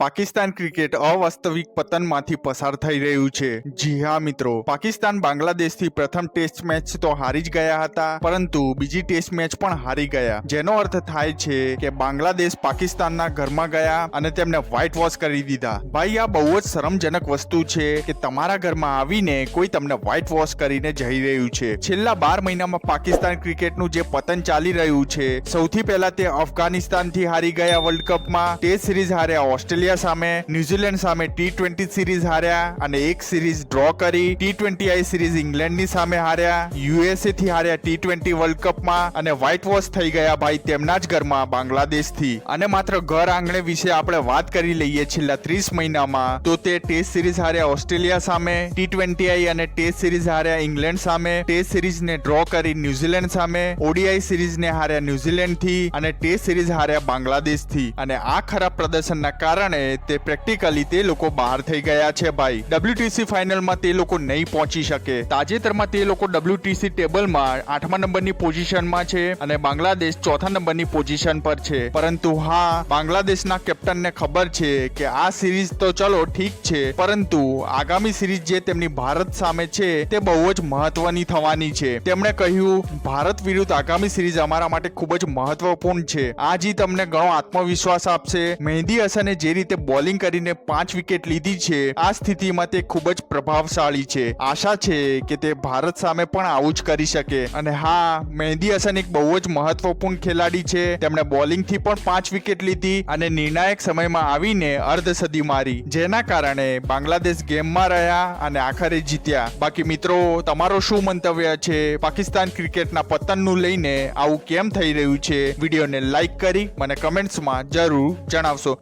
Pakistan cricket અવાસ્તવિક પતનમાંથી પસાર થઈ રહ્યું છે. જી હા, મિત્રો. પાકિસ્તાન બાંગ્લાદેશથી પ્રથમ ટેસ્ટ મેચ તો હારી જ ગયા હતા, પરંતુ બીજી ટેસ્ટ મેચ પણ હારી ગયા. જેનો અર્થ થાય છે કે બાંગ્લાદેશ પાકિસ્તાનના ઘરમાં ગયા અને તેમને વ્હાઇટ વોશ કરી દીધા. ભાઈ, આ બહુ જ શરમજનક વસ્તુ છે કે તમારા ઘરમાં આવીને કોઈ તમને વ્હાઇટ વોશ કરીને જઈ રહ્યું છે. છેલ્લા બાર મહિનામાં પાકિસ્તાન ક્રિકેટનું જે પતન ચાલી રહ્યું છે, સૌથી પહેલા તે અફઘાનિસ્તાનથી હારી ગયા વર્લ્ડ કપમાં. ટેસ્ટ સિરીઝ હાર્યા ઓસ્ટ્રેલિયા સામે, ન્યુઝીલેન્ડ સામે ટી ટ્વેન્ટી સિરીઝ હાર્યા અને એક સિરીઝ ડ્રો કરી ટી ટ્વેન્ટી આઈ સિરીઝ ઇંગ્લેન્ડની સામે હાર્યા. યુએસએ થી હાર્યા ટી ટ્વેન્ટી વર્લ્ડ કપમાં અને વ્હાઇટ વોશ થઈ ગયા ભાઈ તેમના જ ઘરમાં બાંગ્લાદેશથી. અને માત્ર ઘર આંગણે વિશે આપણે વાત કરી લઈએ છેલ્લા ત્રીસ મહિનામાં. તો તે ટેસ્ટ સિરીઝ હાર્યા ઓસ્ટ્રેલિયા સામે ટી ટ્વેન્ટી આઈ અને ટેસ્ટ સિરીઝ હાર્યા ઇંગ્લેન્ડ સામે. ટેસ્ટ સિરીઝને ડ્રો કરી ન્યુઝીલેન્ડ સામે ઓડીઆઈ સિરીઝને હાર્યા ન્યુઝીલેન્ડથી અને ટેસ્ટ સિરીઝ હાર્યા બાંગ્લાદેશથી. અને આ ખરાબ પ્રદર્શનના કારણે તે પ્રેક્ટિકલી તે લોકો બહાર થઈ ગયા છે ભાઈ. ડબ્લ્યુટીસી ફાઇનલમાં તે લોકો નહીં પહોંચી શકે. તાજેતરમાં તે લોકો ડબ્લ્યુટીસી ટેબલમાં આઠમા નંબરની પોઝિશનમાં છે અને બાંગ્લાદેશ ચોથા નંબરની પોઝિશન પર છે. પરંતુ હા, બાંગ્લાદેશના કેપ્ટનને ખબર છે કે આ સિરીઝ તો ચલો ઠીક છે, પરંતુ આગામી સિરીઝ જે તેમની ભારત સામે છે, તે બહુ જ મહત્વની થવાની છે. તેમણે કહ્યું, ભારત વિરુદ્ધ આગામી સિરીઝ અમારા માટે ખૂબ જ મહત્વપૂર્ણ છે. આ જીત અમને ઘણો આત્મવિશ્વાસ આપશે. મહેંદી હસને જે રીતે બોલિંગ કરીને પાંચ વિકેટ લીધી છે. આ સ્થિતિમાં તે ખૂબ જ પ્રભાવશાળી છે. આશા છે કે તે ભારત સામે પણ આવું જ કરી શકે. અને હા, મહેંદી હસન એક બહુ જ મહત્વપૂર્ણ ખેલાડી છે. તેમણે બોલિંગથી પણ પાંચ વિકેટ લીધી અને નિર્ણાયક સમયમાં આવીને અર્ધ સદી મારી. જેના કારણે બાંગ્લાદેશ ગેમમાં રહ્યા અને આખરે જીત્યા. બાકી મિત્રો, તમારો શું મંતવ્ય છે? પાકિસ્તાન ક્રિકેટના પતનનું લઈને આવું કેમ થઈ રહ્યું છે? વિડીયોને લાઈક કરી, મને કમેન્ટ્સમાં જરૂર જણાવશો.